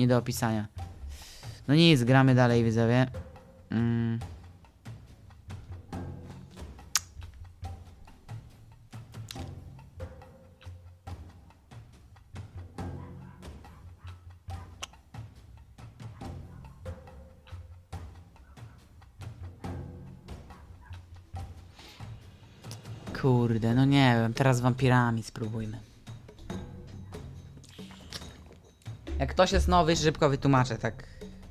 Nie do opisania. No nic, gramy dalej, widzowie. Mm. Kurde, no nie wiem, teraz wampirami spróbujmy. Jak ktoś jest nowy, szybko wytłumaczę, tak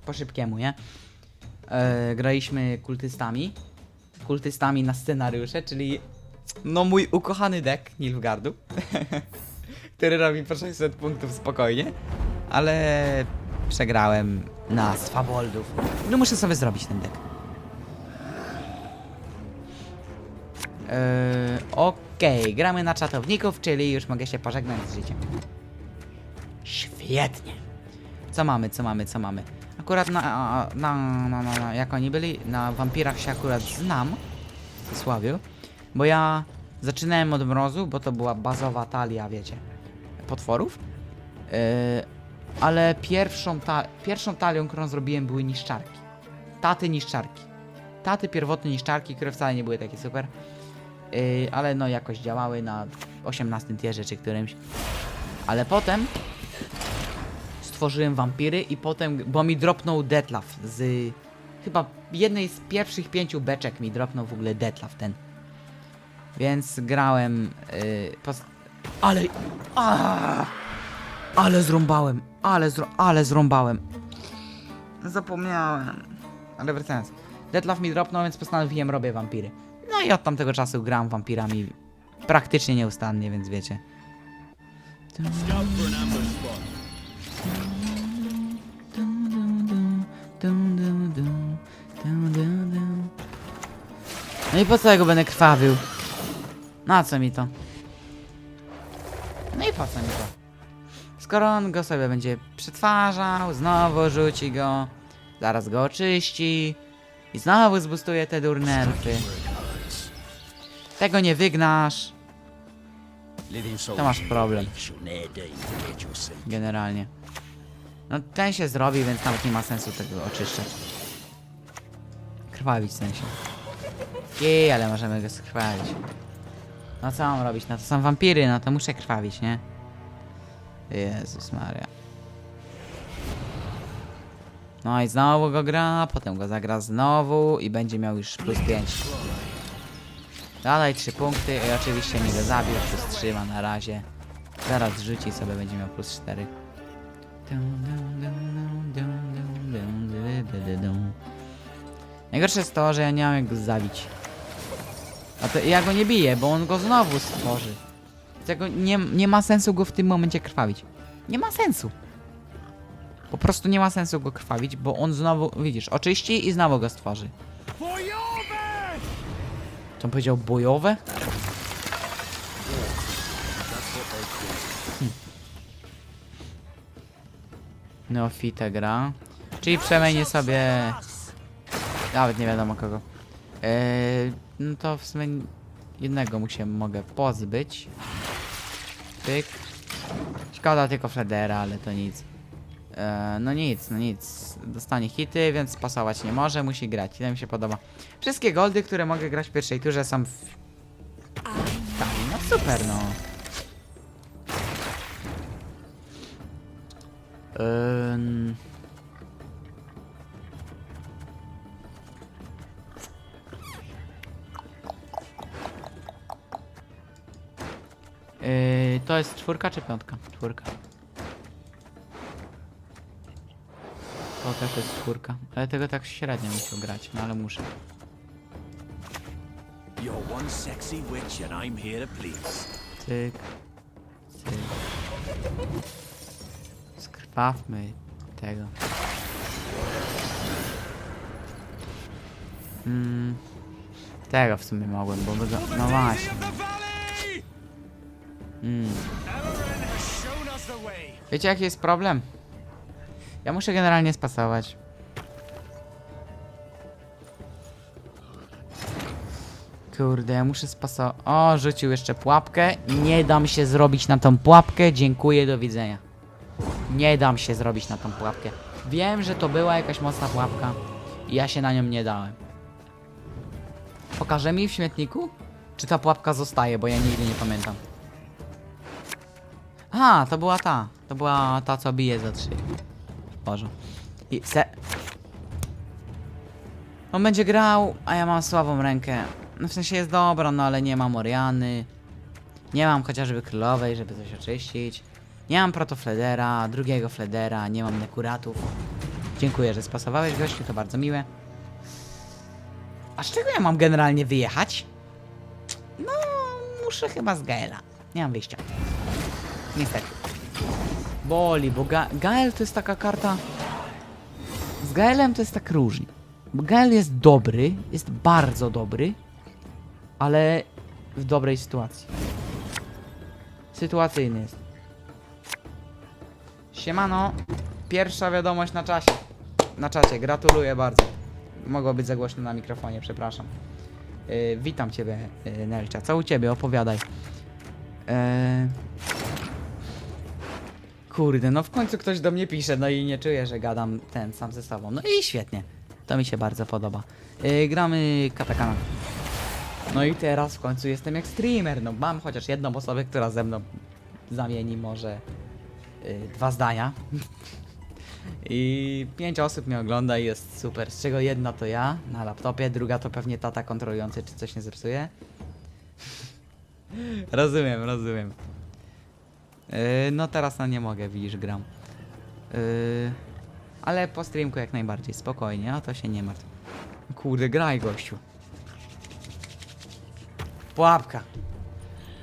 po szybkiemu, nie? E, graliśmy kultystami. Kultystami na scenariusze, czyli no mój ukochany deck Nilfgaardu, który robi po 600 punktów spokojnie, ale przegrałem na Swaboldów. No muszę sobie zrobić ten deck. Eee, Okej, gramy na czatowników, czyli już mogę się pożegnać z życiem. Świetnie. Co mamy, co mamy, co mamy? Akurat na, na, na, na, na jak oni byli, na wampirach się akurat znam, w bo ja zaczynałem od mrozu, bo to była bazowa talia, wiecie, potworów, Eee, ale pierwszą, ta, pierwszą talią, którą zrobiłem, były niszczarki. Taty niszczarki. Taty pierwotne niszczarki, które wcale nie były takie super. Yy, ale no jakoś działały na 18 tierze czy którymś. Ale potem stworzyłem wampiry i potem, bo mi dropnął Detlaf z chyba jednej z pierwszych pięciu beczek mi dropnął w ogóle Detlaf ten. Więc grałem yy, ale a, ale zrąbałem, ale zro... ale zrąbałem. Zapomniałem. Ale wracając. Detlaf mi dropnął, więc postanowiłem robię wampiry. No i od tamtego czasu gram wampirami praktycznie nieustannie, więc wiecie. No i po co ja go będę krwawił? Na co mi to? No i po co mi to? Skoro on go sobie będzie przetwarzał, znowu rzuci go, zaraz go oczyści i znowu zbustuje te durne elfy. Tego nie wygnasz, To masz problem. generalnie. No ten się zrobi, więc nawet nie ma sensu tego oczyszczać. Krwawić w sensie. Jej, ale możemy go skrwawić. No co mam robić? No to są wampiry, no to muszę krwawić, nie? Jezus Maria. No i znowu go gra, potem go zagra znowu i będzie miał już plus 5. Dalej 3 punkty i oczywiście mi go zabił, plus 3 ma na razie. Zaraz zrzuci sobie, będzie miał plus 4. Najgorsze jest to, że ja nie mam jak go zabić. A to ja go nie biję, bo on go znowu stworzy. Tego nie, nie ma sensu go w tym momencie krwawić. Nie ma sensu. Po prostu nie ma sensu go krwawić, bo on znowu, widzisz, oczyści i znowu go stworzy. Co on powiedział? Bojowe? Hm. Neofite gra. Czyli przemieni sobie... Nawet nie wiadomo kogo. Eee, no to w sumie jednego mu się mogę pozbyć. Pyk. Szkoda tylko Fredera, ale to nic. Eee, no nic, no nic. Dostanie hity, więc pasować nie może, musi grać. I to mi się podoba. Wszystkie goldy, które mogę grać w pierwszej turze są w... Tak, no super, no. Yy, to jest czwórka czy piątka? Czwórka. To też jest czwórka. Ale tego tak średnio musiał grać, no ale muszę. You're one sexy witch and I'm here to please. Cyk. Cyk. Skrwawmy tego. Mm, tego w sumie mogłem, bo wygo... No właśnie. Mm. Wiecie jaki jest problem? Ja muszę generalnie spasować. Kurde, ja muszę spasować. O, rzucił jeszcze pułapkę. Nie dam się zrobić na tą pułapkę. Dziękuję, do widzenia. Nie dam się zrobić na tą pułapkę. Wiem, że to była jakaś mocna pułapka i ja się na nią nie dałem. Pokaże mi w śmietniku? Czy ta pułapka zostaje, bo ja nigdy nie pamiętam. A, to była ta. To była ta, co bije za trzy. Boże. I se... On będzie grał, a ja mam słabą rękę. No w sensie jest dobra, no ale nie mam Oriany. Nie mam chociażby królowej, żeby coś oczyścić. Nie mam protofledera, drugiego fledera, nie mam nekuratów. Dziękuję, że spasowałeś gościu, to bardzo miłe. A z czego ja mam generalnie wyjechać? No, muszę chyba z Gaela. Nie mam wyjścia. Niestety. Boli, bo Ga Gael to jest taka karta... Z Gaelem to jest tak różnie. Bo Gael jest dobry, jest bardzo dobry, ale w dobrej sytuacji. Sytuacyjny jest. Siemano, pierwsza wiadomość na czasie. Na czacie, gratuluję bardzo. Mogło być za głośno na mikrofonie, przepraszam. Yy, witam ciebie, yy, Nelcia. Co u ciebie? Opowiadaj. Yy... Kurde, no w końcu ktoś do mnie pisze, no i nie czuję, że gadam ten sam ze sobą. No i świetnie. To mi się bardzo podoba. Yy, gramy katakana. No i teraz w końcu jestem jak streamer. No mam chociaż jedną osobę, która ze mną zamieni może yy, dwa zdania. I pięć osób mnie ogląda i jest super. Z czego jedna to ja na laptopie, druga to pewnie tata kontrolujący, czy coś nie zepsuje. rozumiem, rozumiem. Yy, no teraz no nie mogę, widzisz, gram. Yy, ale po streamku jak najbardziej, spokojnie, o to się nie martw. Kurde, graj gościu. Pułapka.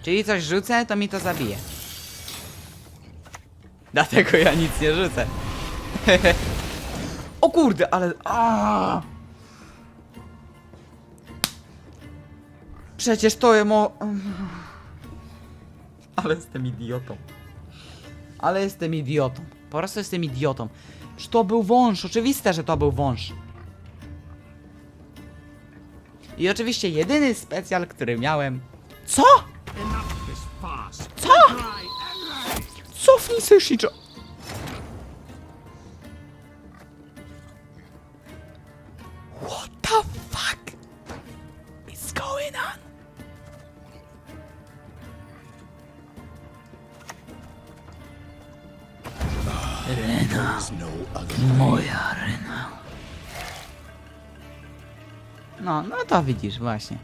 Czyli coś rzucę, to mi to zabije. Dlatego ja nic nie rzucę. o kurde, ale... Przecież to jest mo... Ale jestem idiotą. Ale jestem idiotą. Po prostu jestem idiotą. Czy to był wąż? Oczywiste, że to był wąż. I oczywiście jedyny specjal, który miałem... Co? Co? Cofnij się, Moja Rena. No, no to widzisz, właśnie.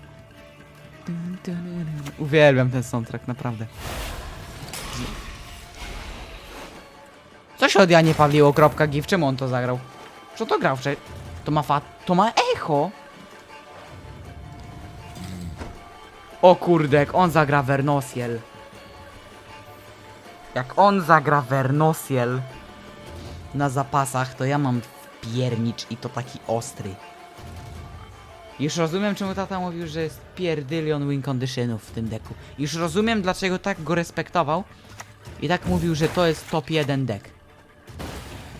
Uwielbiam ten soundtrack, naprawdę. Co się od Janie Pawliło, kropka gif, czemu on to zagrał? Co to grał? Czy... To ma fa... To ma echo! O kurde, jak on zagra Vernosiel. Jak on zagra Vernosiel na zapasach, to ja mam piernicz i to taki ostry. Już rozumiem, czemu tata mówił, że jest pierdylion win conditionów w tym deku. Już rozumiem, dlaczego tak go respektował i tak mówił, że to jest top 1 deck.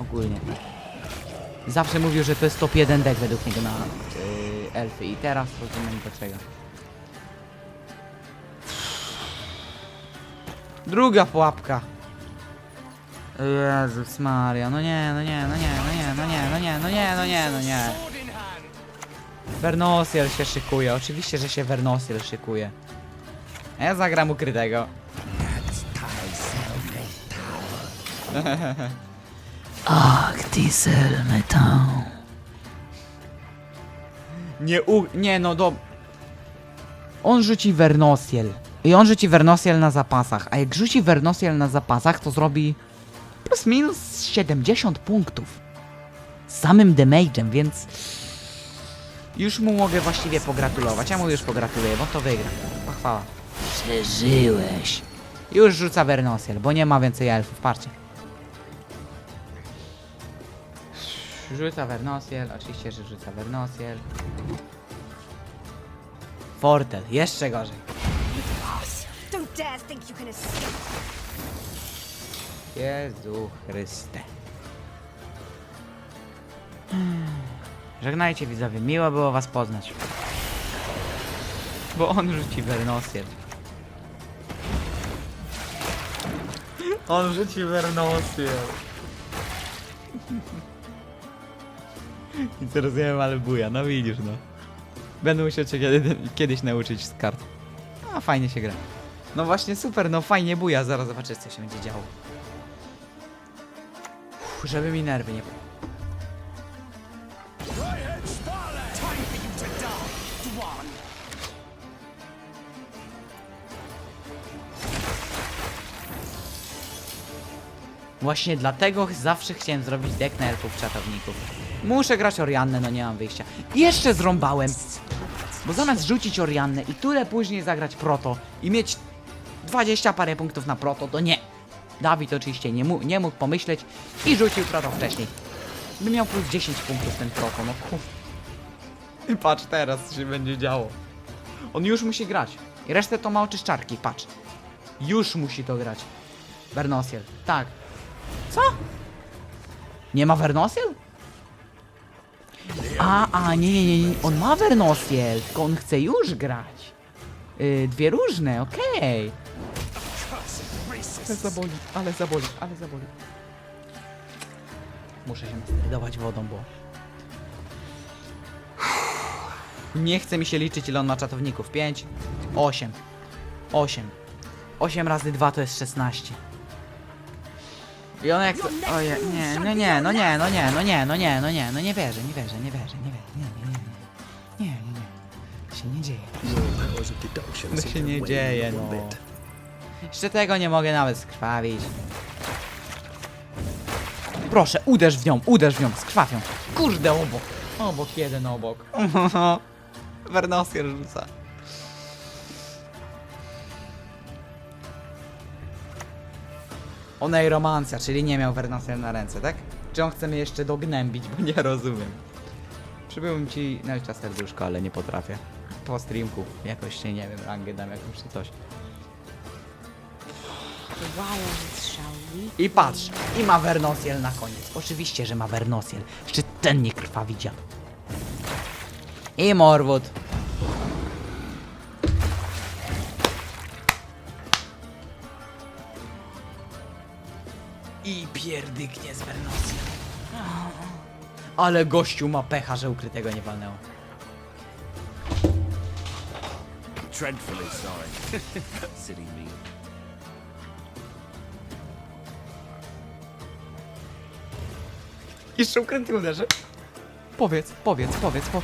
Ogólnie. Zawsze mówił, że to jest top 1 deck według niego na yy, elfy i teraz rozumiem dlaczego. Druga pułapka. Jezus Maria, no nie, no nie, no nie, no nie, no nie, no nie, no nie, no nie, no nie. Vernosiel się szykuje, oczywiście, że się Vernosiel szykuje. A ja zagram ukrytego. Ach, diesel metal. Nie u... nie no do... On rzuci Vernosiel. I on rzuci Vernosiel na zapasach, a jak rzuci Vernosiel na zapasach, to zrobi plus minus 70 punktów. Z samym damage'em, więc już mu mogę właściwie pogratulować. Ja mu już pogratuluję, bo to wygra. Pochwała. Przeżyłeś. Już rzuca Vernosiel, bo nie ma więcej elfów, patrzcie. Rzuca Vernosiel, oczywiście, że rzuca Vernosiel. Fortel, jeszcze gorzej. Don't dare think you can escape. Jezu Chryste. Żegnajcie widzowie, miło było was poznać. Bo on rzuci Vernosiel. On rzuci Vernosiel. Nic nie rozumiem, ale buja, no widzisz, no. Będę musiał cię kiedy, kiedyś nauczyć z kart. A, fajnie się gra. No właśnie, super, no fajnie buja, zaraz zobaczysz, co się będzie działo. Żeby mi nerwy nie... Właśnie dlatego zawsze chciałem zrobić deck na elfów czatowników. Muszę grać Oriannę, no nie mam wyjścia. Jeszcze zrąbałem! Bo zamiast rzucić Oriannę i tyle później zagrać Proto i mieć 20 parę punktów na Proto, to nie. Dawid oczywiście nie, mu, nie mógł pomyśleć i rzucił Proto wcześniej. By miał plus 10 punktów ten Proto, no kur... I patrz teraz, co się będzie działo. On już musi grać. I resztę to ma oczyszczarki, patrz. Już musi to grać. Bernosiel, tak. Co? Nie ma Vernosiel? A, a, nie, nie, nie, nie, on ma Vernosiel, tylko on chce już grać. Yy, dwie różne, okej. Ale zaboli, ale zaboli, ale zaboli. Muszę się nasterydować wodą, bo... Nie chce mi się liczyć, ile on ma czatowników. 5, 8, 8. 8 razy 2 to jest 16. I on jak... Oje, nie, no nie, no nie, no nie, no nie, no nie, no nie, no nie wierzę, nie wierzę, nie wierzę, nie wierzę, nie, nie, nie, nie, nie, nie, nie. To się nie dzieje. To się nie dzieje, no. Jeszcze tego nie mogę nawet skrwawić. Proszę, uderz w nią, uderz w nią, skrwawią. Kurde, obok. Obok, jeden obok. Wernosier rzuca. Onej romancja, czyli nie miał Vernosiel na ręce, tak? Czy on chce mnie jeszcze dognębić, bo nie rozumiem. Przybyłbym ci na serduszko, ale nie potrafię. Po streamku jakoś się, nie wiem, rangę dam jakąś czy coś. I patrz, i ma Vernosiel na koniec. Oczywiście, że ma Vernosiel. Jeszcze ten nie krwawi dziad. I Morwood. I pierdyknie z Vernosiel. Ale gościu ma pecha, że ukrytego nie walnęło. Dreadfully sorry. Silly me. Jeszcze ukręty uderzy. Powiedz, powiedz, powiedz, po...